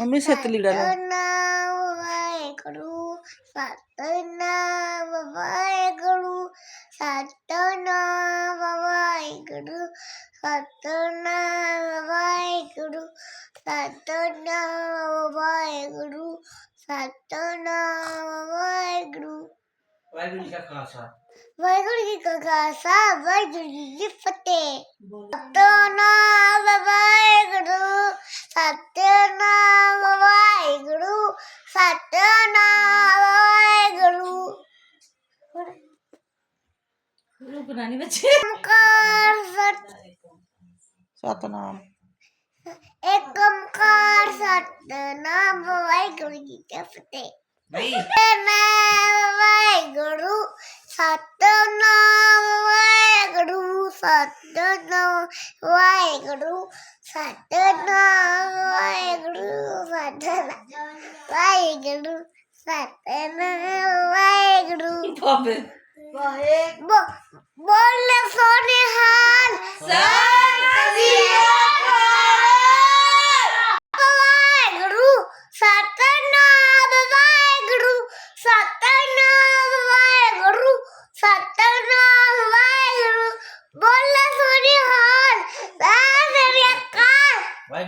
Mummy शेत लिडा वाहेगुरु सतनाम वाहेगुरु सतनाम वाहेगुरु सतनाम वाहेगुरु ਸਤਨਾਮ ਵਾਹਿਗੁਰੂ ਸਤਨਾਮ ਵਾਹਿਗੁਰੂ ਵਾਹਿਗੁਰੂ ਜੀ ਕਾ ਖਾਲਸਾ। ਵਾਹਿਗੁਰੂ ਜੀ ਕਾ ਖਾਲਸਾ ਵਾਹਿਗੁਰੂ ਜੀ ਕੀ ਫਤਿਹ। ਸਤਨਾਮ ਸਤਨਾਮ ਵਾਹਿਗੁਰੂ ਸਤਨਾਮ ਵਾਹਿਗੁਰੂ। ਰੁਕਣਾ ਨਹੀਂ ਬੱਚੇ। ਓਮਕਾਰ ਸਤ ਸਤਨਾਮ। ਏਕਮਕਾਰ ਸਤਨਾਮ ਵਾਹਿਗੁਰੂ ਜੀ ਕੀ ਫਤਿਹ। ਨਹੀਂ। ਸਤਨਾਮ ਵਾਹਿਗੁਰੂ ਸਤਨਾਮ ਵਾਹਿਗੁਰੂ சத்து வாய்குடு சத்து வாய்குடு சத்து வாய்குடு சத்து வாய்குடு बोल सोने हाल सत श्री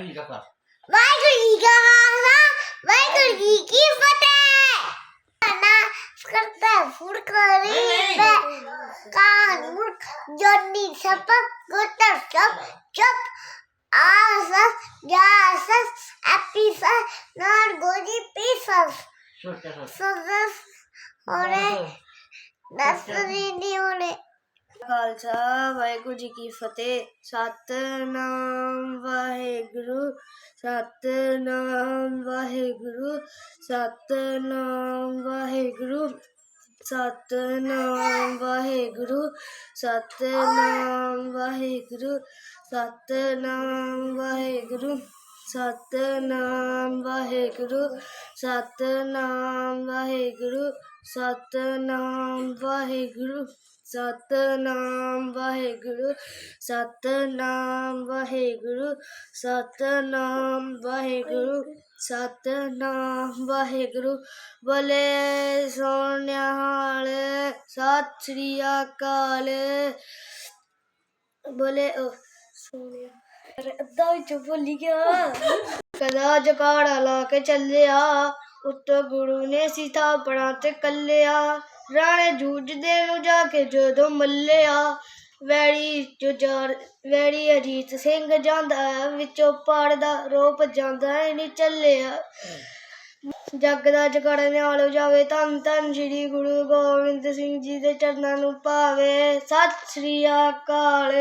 वाहेगुरु जी का खालसा वाहेगुरु जी का खालसा वाहेगुरु जी की फतेह ना करता फुर करी कान मुख जोनी सब गोतर सब चुप आसस जासस एपिसस नार गोजी पीसस सदस होने दस दिन होने ਖਾਲਸਾ, ਵਾਹਿਗੁਰੂ ਜੀ ਕੀ ਫਤਿਹ। ਸਤਨਾਮ ਵਾਹਿਗੁਰੂ ਸਤਨਾਮ ਵਾਹਿਗੁਰੂ ਸਤਨਾਮ ਵਾਹਿਗੁਰੂ ਸਤਨਾਮ ਵਾਹਿਗੁਰੂ ਸਤਨਾਮ ਵਾਹਿਗੁਰੂ ਸਤਨਾਮ ਵਾਹਿਗੁਰੂ ਸਤਨਾਮ ਵਾਹਿਗੁਰੂ ਸਤਨਾਮ ਵਾਹਿਗੁਰੂ ਸਤਨਾਮ ਵਾਹਿਗੁਰੂ। ਸਤਨਾਮ ਵਾਹਿਗੁਰੂ ਸਤਨਾਮ ਵਾਹਿਗੁਰੂ ਸਤਨਾਮ ਵਾਹਿਗੁਰੂ ਸਤਨਾਮ ਵਾਹਿਗੁਰੂ। ਬੋਲੇ ਸੋਨਿਹਾਲ ਸਤਿ ਸ੍ਰੀ ਅਕਾਲ। ਬੋਲੇ ਸੋਨਿਆ ਅਰੇ ਅੱਧਾ ਵਿੱਚ ਭੁੱਲ ਗਿਆ। ਕਦਾ ਜਕਾੜਾ ਲਾ ਕੇ ਚੱਲਿਆ, ਉੱਤੋਂ ਗੁਰੂ ਨੇ ਸੀਤਾ ਪੜਾ ਤੇ ਕੱਲਿਆ। ਰਾਣੇ ਜੂਝਦੇ ਨੂੰ ਜਾ ਕੇ ਜਦੋਂ ਮੱਲਿਆ ਵੈੜੀ ਜੁਜਾਰ ਵੈੜੀ ਅਜੀਤ ਸਿੰਘ ਜਾਂਦਾ ਵਿੱਚੋਂ ਪਾੜ ਦਾ ਰੋਪ ਜਾਂਦਾ ਨਹੀਂ ਚੱਲਿਆ। ਜੱਗ ਦਾ ਜਗੜ ਨਿਹਾਲ ਜਾਵੇ, ਧੰਨ ਧੰਨ ਸ੍ਰੀ ਗੁਰੂ ਗੋਬਿੰਦ ਸਿੰਘ ਜੀ ਦੇ ਚਰਨਾਂ ਨੂੰ ਪਾਵੇ ਸਤਿ ਸ੍ਰੀ ਅਕਾਲ।